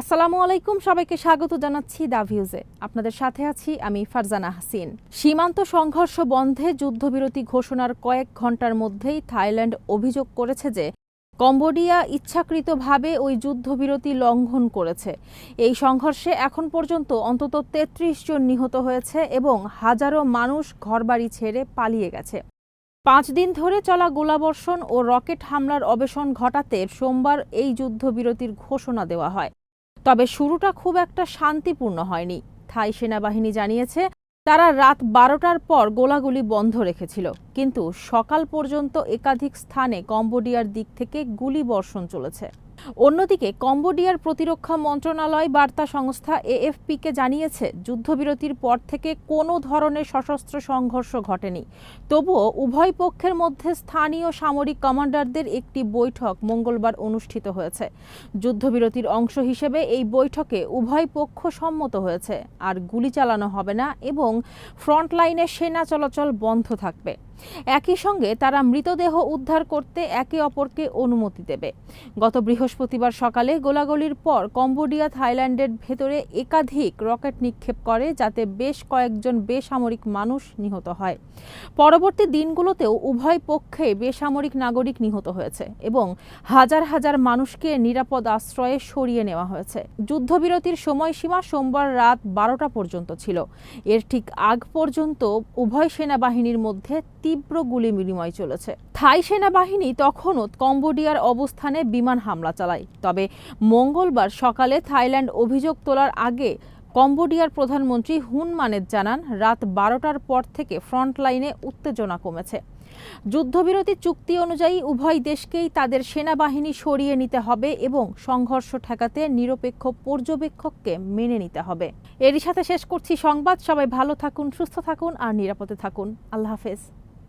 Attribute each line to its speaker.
Speaker 1: আসসালামু আলাইকুম, সবাইকে স্বাগত জানাচ্ছি দা ভিউজে। আপনাদের সাথে আছি আমি ফারজানা হাসিন। সীমান্ত সংঘর্ষ বন্ধে যুদ্ধবিরতি ঘোষণার কয়েক ঘণ্টার মধ্যেই থাইল্যান্ড অভিযোগ করেছে যে, কম্বোডিয়া ইচ্ছাকৃতভাবে ওই যুদ্ধবিরতি লঙ্ঘন করেছে। এই সংঘর্ষে এখন পর্যন্ত অন্তত তেত্রিশ জন নিহত হয়েছে এবং হাজারো মানুষ ঘরবাড়ি ছেড়ে পালিয়ে গেছে। পাঁচ দিন ধরে চলা গোলাবর্ষণ ও রকেট হামলার অবেশন ঘটাতে সোমবার এই যুদ্ধবিরতির ঘোষণা দেওয়া হয়। তবে শুরুটা খুব একটা শান্তিপূর্ণ হয়নি। থাই সেনাবাহিনী জানিয়েছে, তারা রাত বারোটার পর গোলাগুলি বন্ধ রেখেছিল। কিন্তু সকাল পর্যন্ত একাধিক স্থানে কম্বোডিয়ার দিক থেকে গুলি বর্ষণ চলেছে। অন্যদিকে কম্বোডিয়ার প্রতিরক্ষা মন্ত্রণালয় বার্তা সংস্থা এএফপিকে জানিয়েছে, যুদ্ধবিরতির পর থেকে কোনো ধরনের সশস্ত্র সংঘর্ষ ঘটেনি। তবুও উভয় পক্ষের মধ্যে স্থানীয় সামরিক কমান্ডারদের একটি বৈঠক মঙ্গলবার অনুষ্ঠিত হয়েছে। যুদ্ধবিরতির অংশ হিসেবে এই বৈঠকে উভয় পক্ষ সম্মত হয়েছে। আর গুলি চালানো হবে না এবং ফ্রন্টলাইনে সেনা চলাচল বন্ধ থাকবে। একই সঙ্গে তারা মৃতদেহ উদ্ধার করতে একে অপরকে অনুমতি দেবে। গত বৃহস্পতিবার সকালে গোলাগুলির পর কম্বোডিয়া, থাইল্যান্ডের ভেতরে একাধিক রকেট নিক্ষেপ করে, যাতে বেশ কয়েকজন বেসামরিক মানুষ নিহত হয়। পরবর্তী দিনগুলোতেও উভয় পক্ষে বেসামরিক নাগরিক নিহত হয়েছে এবং হাজার হাজার মানুষকে নিরাপদ আশ্রয়ে সরিয়ে নেওয়া হয়েছে। যুদ্ধবিরতির সময়সীমা সোমবার রাত বারোটা পর্যন্ত ছিল। এর ঠিক আগ পর্যন্ত উভয় সেনাবাহিনীর মধ্যে তীব্র গুলি বিনিময় চলেছে। থাই সেনাবাহিনী তখনও কম্বোডিয়ার অবস্থানে বিমান হামলা চালায়। তবে মঙ্গলবার সকালে থাইল্যান্ড অভিযোগ তোলার আগে কম্বোডিয়ার প্রধানমন্ত্রী হুন মানেত জানান, রাত বারোটার পর থেকে ফ্রন্ট লাইনে উত্তেজনা কমেছে। যুদ্ধবিরতি চুক্তি অনুযায়ী উভয় দেশকেই তাদের সেনাবাহিনী সরিয়ে নিতে হবে এবং সংঘর্ষ ঠেকাতে নিরপেক্ষ পর্যবেক্ষককে মেনে নিতে হবে। এরই সাথে শেষ করছি সংবাদ। সবাই ভালো থাকুন, সুস্থ থাকুন আর নিরাপদে থাকুন। আল্লাহ হাফেজ।